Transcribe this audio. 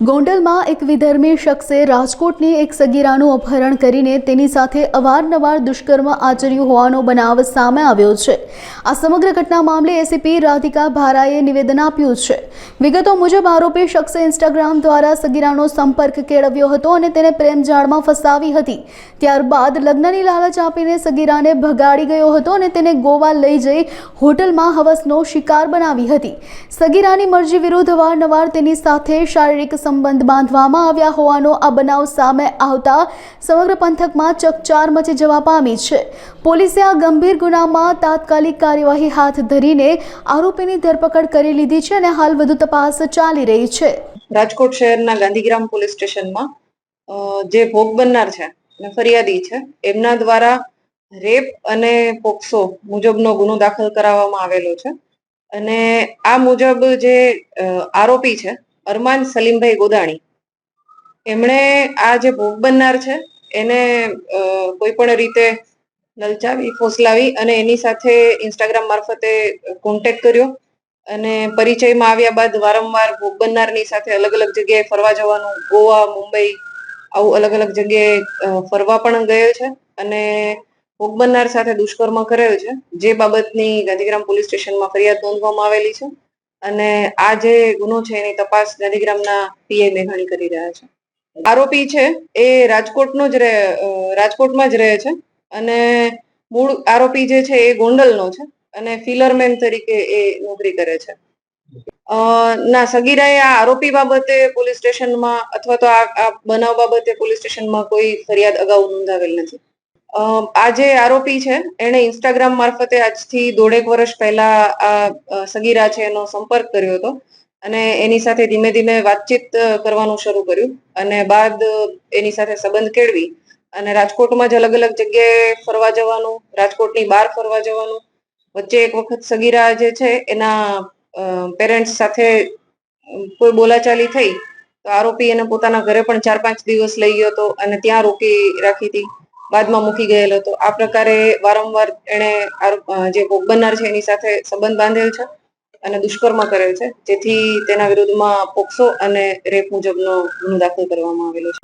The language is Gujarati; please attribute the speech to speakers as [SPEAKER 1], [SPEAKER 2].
[SPEAKER 1] ગોંડલમાં એક વિધર્મી શખ્સે રાજકોટની એક સગીરાનું અપહરણ કરીને તેની સાથે અવારનવાર દુષ્કર્મ આચર્યું હોવાનો બનાવ સામે આવ્યો છે. આ સમગ્ર ઘટના મામલે એસીપી રાધિકા ભારાએ નિવેદન આપ્યું છે. વિગતો મુજબ આરોપી શખ્સે ઇન્સ્ટાગ્રામ દ્વારા સગીરાનો સંપર્ક કેળવ્યો હતો અને તેને પ્રેમ જાળમાં ફસાવી હતી. ત્યારબાદ લગ્નની લાલચ આપીને સગીરાને ભગાડી ગયો હતો અને તેને ગોવા લઈ જઈ હોટલમાં હવસનો શિકાર બનાવી હતી. સગીરાની મરજી વિરુદ્ધ અવારનવાર તેની સાથે શારીરિક સંબંધ બાંધવામાં આવ્યા હોવાનો આ બનાવ સામે આવતા સમગ્ર પંથકમાં ચકચાર મચી જવા પામી છે. પોલીસે આ ગંભીર ગુનામાં તાત્કાલિક કાર્યવાહી હાથ ધરીને આરોપીની ધરપકડ કરી લીધી છે અને હાલ વધુ તપાસ ચાલી રહી છે.
[SPEAKER 2] રાજકોટ શહેરના ગાંધીગ્રામ પોલીસ સ્ટેશનમાં જે ભોગ બનનાર છે, અને ફરિયાદી છે, એમના દ્વારા રેપ અને પોક્સો મુજબનો ગુનો દાખલ કરાવવામાં આવેલો છે. અને આ મુજબ જે આરોપી છે અરમાન સલીમભાઈ ગોદાણી. એમણે આ જે ભોગ બનનાર છે, એને કોઈ પણ રીતે લલચાવી, ફોસલાવી અને એની સાથે ઇન્સ્ટાગ્રામ મારફતે કોન્ટેક્ટ કર્યો અને પરિચયમાં આવ્યા બાદ વારંવાર ભોગ બનનારની સાથે અલગ અલગ જગ્યાએ ફરવા જવાનું, ગોવા, મુંબઈ, આવું અલગ અલગ જગ્યાએ ફરવા પણ ગયેલ છે અને ભોગ બનનાર સાથે દુષ્કર્મ કરેલ છે. જે બાબતની ગાંધીગ્રામ પોલીસ સ્ટેશનમાં ફરિયાદ નોંધવામાં આવેલી છે. અને આ જે ગુનો છે, એની તપાસ નદીગ્રામના પીઆઈ મેઘાણી કરી રહ્યા છે. આરોપી છે, એ રાજકોટનો જ રહે રાજકોટમાં જ રહે છે અને મૂળ આરોપી જે છે, એ ગોંડલનો છે અને ફિલરમેન તરીકે એ નોકરી કરે છે. ના, સગીરાએ આ આરોપી બાબતે પોલીસ સ્ટેશનમાં અથવા તો આ બનાવ બાબતે પોલીસ સ્ટેશનમાં કોઈ ફરિયાદ અગાઉ નોંધાવેલ નથી. આ જે આરોપી છે, એણે ઇન્સ્ટાગ્રામ મારફતે આજથી દોઢેક વર્ષ પહેલા આ સગીરા છે એનો સંપર્ક કર્યો હતો અને એની સાથે ધીમે ધીમે વાતચીત કરવાનું શરૂ કર્યું અને બાદ એની સાથે સંબંધ કેળવી અને રાજકોટમાં જ અલગ અલગ જગ્યાએ ફરવા જવાનું, રાજકોટની બહાર ફરવા જવાનું, વચ્ચે એક વખત સગીરા જે છે એના પેરેન્ટ્સ સાથે કોઈ બોલાચાલી થઈ તો આરોપી એને પોતાના ઘરે પણ ચાર પાંચ દિવસ લઈ ગયો હતો અને ત્યાં રોકી રાખી હતી. બાદમાં મૂકી ગયેલો હતો. આ પ્રકારે વારંવાર એણે જે ભોગ બનનાર છે એની સાથે સંબંધ બાંધેલ છે અને દુષ્કર્મ કરેલ છે. જેથી તેના વિરુદ્ધમાં પોક્સો અને રેપ મુજબનો ગુનો દાખલ કરવામાં આવેલો છે.